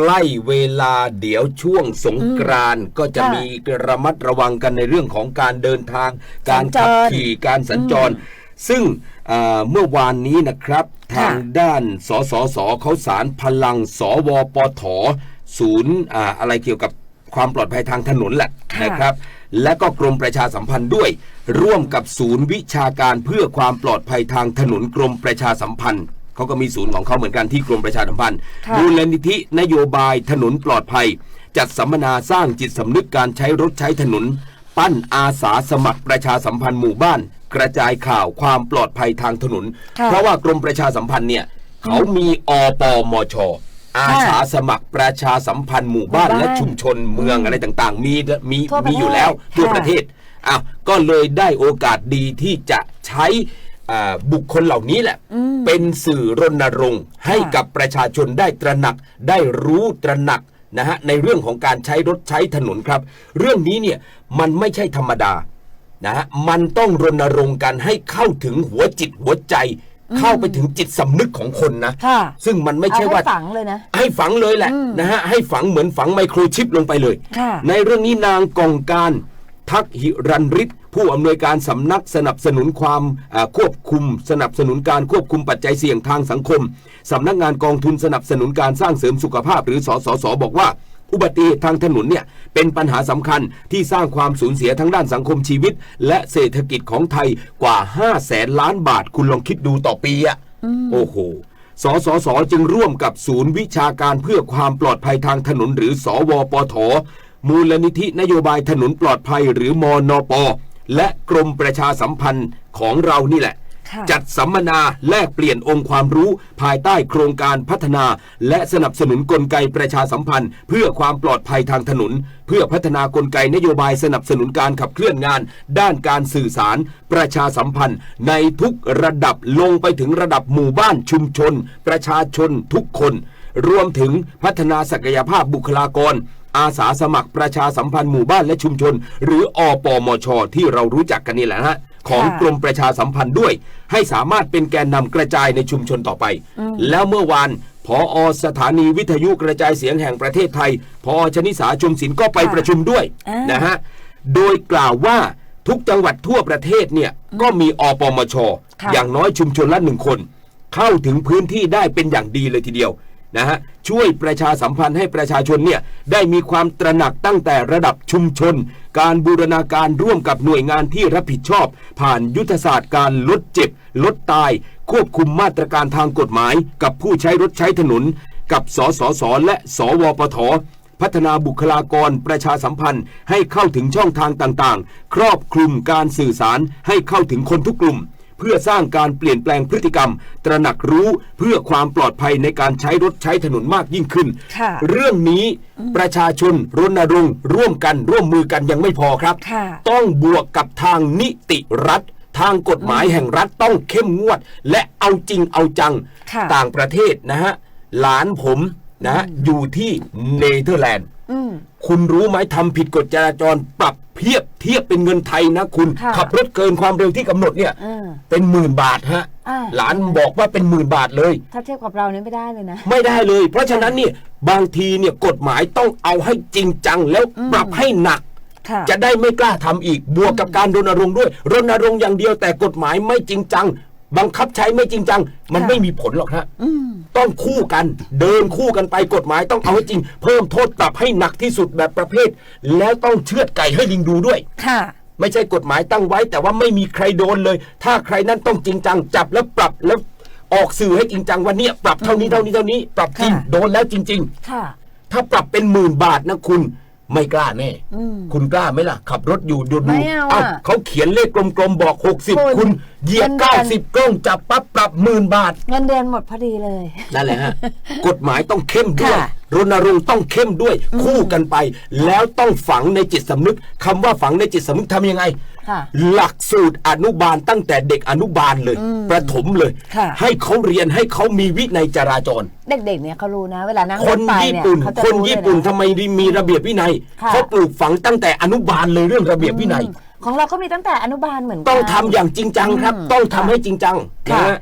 ใกล้เวลาเดี๋ยวช่วงสงกรานต์ก็จะค่ะมีระมัดระวังกันในเรื่องของการเดินทาง การขับสัญจรขี่การสัญจร ซึ่งเอ่อเมื่อวานนี้นะครับค่ะทางด้านสสสเขาสารพลังสวปทศูนย์อ่าอะไรเกี่ยวกับความปลอดภัยทางถนนแหละค่ะนะครับ และก็กรมประชาสัมพันธ์ด้วย ร่วมกับศูนย์วิชาการเพื่อความปลอดภัยทางถนนกรมประชาสัมพันธ์ เขาก็มีศูนย์ของเขาเหมือนกันที่กรมประชาสัมพันธ์ค่ะมูลนิธินโยบายถนนปลอดภัย จัดสัมมนาสร้างจิตสำนึกการใช้รถใช้ถนน ปั้นอาสาสมัครประชาสัมพันธ์หมู่บ้าน กระจายข่าวความปลอดภัยทางถนนค่ะเพราะว่ากรมประชาสัมพันธ์เนี่ยเขามีอปมชอาสาสมัครประชาสัมพันธ์หมู่บ้านหมู่บ้านและชุมชนเมืองอะไรต่างๆ มีมีทั่วประมีอยู่เทศแล้วทั่วค่ะประเทศอ้าวก็เลยได้โอกาสดีที่จะใช้อ่าบุคคลเหล่านี้แหละ เป็นสื่อรณรงค์ให้กับประชาชนได้ตระหนัก ได้รู้ตระหนักนะฮะในเรื่องของการใช้รถใช้ถนนครับ เรื่องนี้เนี่ยมันไม่ใช่ธรรมดานะฮะมันต้องรณรงค์กันให้เข้าถึงหัวจิตหัวใจ เข้าไปถึงจิตสำนึกของคนนะค่ะซึ่งมันไม่ใช่เอาว่าให้ฝังเลยนะ ให้ฝังเลยแหละนะฮะให้ฝังเหมือนฝังไมโครชิปลงไปเลยค่ะในเรื่องนี้นางกองการ ทักหิรันริศผู้อำนวยการสำนักสนับสนุนความอ่าควบคุม สนับสนุนการควบคุมปัจจัยเสี่ยงทางสังคมสำนักงานกองทุนสนับสนุนการสร้างเสริมสุขภาพ หรือสสสบอกว่าอุบัติเหตุทางถนนเนี่ยเป็นปัญหาสำคัญที่สร้างความสูญเสียทั้งด้านสังคมชีวิต และเศรษฐกิจของไทยกว่า5แสนล้านบาทคุณลองคิดดูต่อปีอะโอ้โหสสสจึงร่วมกับศูนย์วิชาการเพื่อความปลอดภัยทางถนนหรือสวปท มูลนิธินโยบายถนนปลอดภัยหรือมอนปและกรมประชาสัมพันธ์ของเรานี่แหละ ค่ะจัดสัมมนาแลกเปลี่ยนองค์ความรู้ ภายใต้โครงการพัฒนา และสนับสนุนกลไกประชาสัมพันธ์ เพื่อความปลอดภัยทางถนน เพื่อพัฒนากลไกนโยบายสนับสนุนการขับเคลื่อนงาน ด้านการสื่อสาร ประชาสัมพันธ์ ในทุกระดับลงไปถึงระดับหมู่บ้านชุมชน ประชาชนทุกคน รวมถึงพัฒนาศักยภาพบุคลากร อาสาสมัครประชาสัมพันธ์หมู่บ้านและชุมชน หรืออปมช ที่เรารู้จักกันนี่แหละนะฮะของค่ะกรมประชาสัมพันธ์ด้วย ให้สามารถเป็นแกนนำกระจายในชุมชนต่อไป แล้วเมื่อวานพออสถานีวิทยุกระจายเสียงแห่งประเทศไทย พอชนิสาชมศิลป์ก็ไปค่ะประชุมด้วยอ่านนะฮะโดยกล่าวว่าทุกจังหวัดทั่วประเทศเนี่ยก็มีอปมชค่ะอย่างน้อยชุมชนละหนึ่งคน เข้าถึงพื้นที่ได้เป็นอย่างดีเลยทีเดียว นะฮะช่วยประชาสัมพันธ์ให้ประชาชนเนี่ยได้มีความตระหนักตั้งแต่ระดับชุมชน การบูรณาการร่วมกับหน่วยงานที่รับผิดชอบ ผ่านยุทธศาสตร์การลดเจ็บ ลดตาย ควบคุมมาตรการทางกฎหมาย กับผู้ใช้รถใช้ถนน กับสสสและสวปทพัฒนาบุคลากรประชาสัมพันธ์ให้เข้าถึงช่องทางต่างๆ ครอบคลุมการสื่อสารให้เข้าถึงคนทุกกลุ่ม เพื่อสร้างการเปลี่ยนแปลงพฤติกรรม ตระหนักรู้เพื่อความปลอดภัยในการใช้รถใช้ถนนมากยิ่งขึ้น ค่ะเรื่องนี้ประชาชนรณรงค์ร่วมกันร่วมมือกันยังไม่พอครับ ค่ะ ต้องบวกกับทางนิติรัฐ ทางกฎหมายแห่งรัฐต้องเข้มงวด และเอาจริงเอาจังค่ะ ต่างประเทศนะฮะ หลานผมนะฮะอยู่ที่เนเธอร์แลนด์ อืม คุณรู้ไหมทำผิดกฎจราจรปรับ เทียบเทียบเป็นเงินไทยนะคุณ ค่ะขับรถเกินความเร็วที่กำหนดเนี่ยอืมเป็นหมื่นบาทฮะอ่า หลานบอกว่าเป็นหมื่นบาทเลย ถ้าเทียบกับเราเนี่ยไม่ได้เลยนะ ไม่ได้เลย เพราะฉะนั้นเนี่ยบางทีเนี่ยกฎหมายต้องเอาให้จริงจังแล้วปรับให้หนัก ค่ะจะได้ไม่กล้าทำอีกบวกกับการรณรงค์ด้วยรณรงค์อย่างเดียวแต่กฎหมายไม่จริงจัง บังคับใช้ไม่จริงจัง มันค่ะไม่มีผลหรอกฮะอืมต้องคู่กันเดินคู่กันไปกฎหมายต้องเอาให้จริง เพิ่มโทษปรับให้หนักที่สุดแบบประเภท แล้วต้องเชือดไก่ให้ลิงดูด้วย ค่ะ ไม่ใช่กฎหมายตั้งไว้ แต่ว่าไม่มีใครโดนเลย ถ้าใครนั้นต้องจริงจัง จับแล้วปรับแล้วออกสื่อให้จริงจังวันนี้ปรับเท่านี้เท่านี้เท่านี้ ปรับจริงค่ะโดนแล้วจริงค่ะๆถ้าปรับเป็นหมื่นบาทนะคุณ ไม่กล้าแน่อืมคุณกล้าไหมล่ะ ขับรถอยู่ดูไม่ดูเอาเอ้าอะเขาเขียนเลขกลมๆบอกคุ60ณคุณเหยียบเงินเดือน90กล้องจับปั๊บปรับหมื่นบาท เงินเดือนหมดพอดีเลย นั่นแหละฮะ กฎหมายต้องเข้มด้วยค่ะ รณรงค์ต้องเข้มด้วยคู่กันไป แล้วต้องฝังในจิตสำนึกคำว่าฝังในจิตสำนึกทำยังไงค่ะหลักสูตรอนุบาลตั้งแต่เด็กอนุบาลเลย ประถมเลยค่ะให้เขาเรียนให้เขามีวินัยจราจร เด็กๆเนี่ยเขารู้นะเวลานั่งครนถไปญี่เนี่ยปุ่นเขาจะคนรู้เลยญี่ปุ่นนะทำไมมีระเบียบวินัยค่ะเขาปลูกฝังตั้งแต่อนุบาลเลยเรื่องระเบียบวินัยอืมของเราก็มีตั้งแต่อนุบาลเหมือนกัน ต้องทำอย่างจริงจังครับอืมต้องทำให้จริงจังนะค่ะฮะ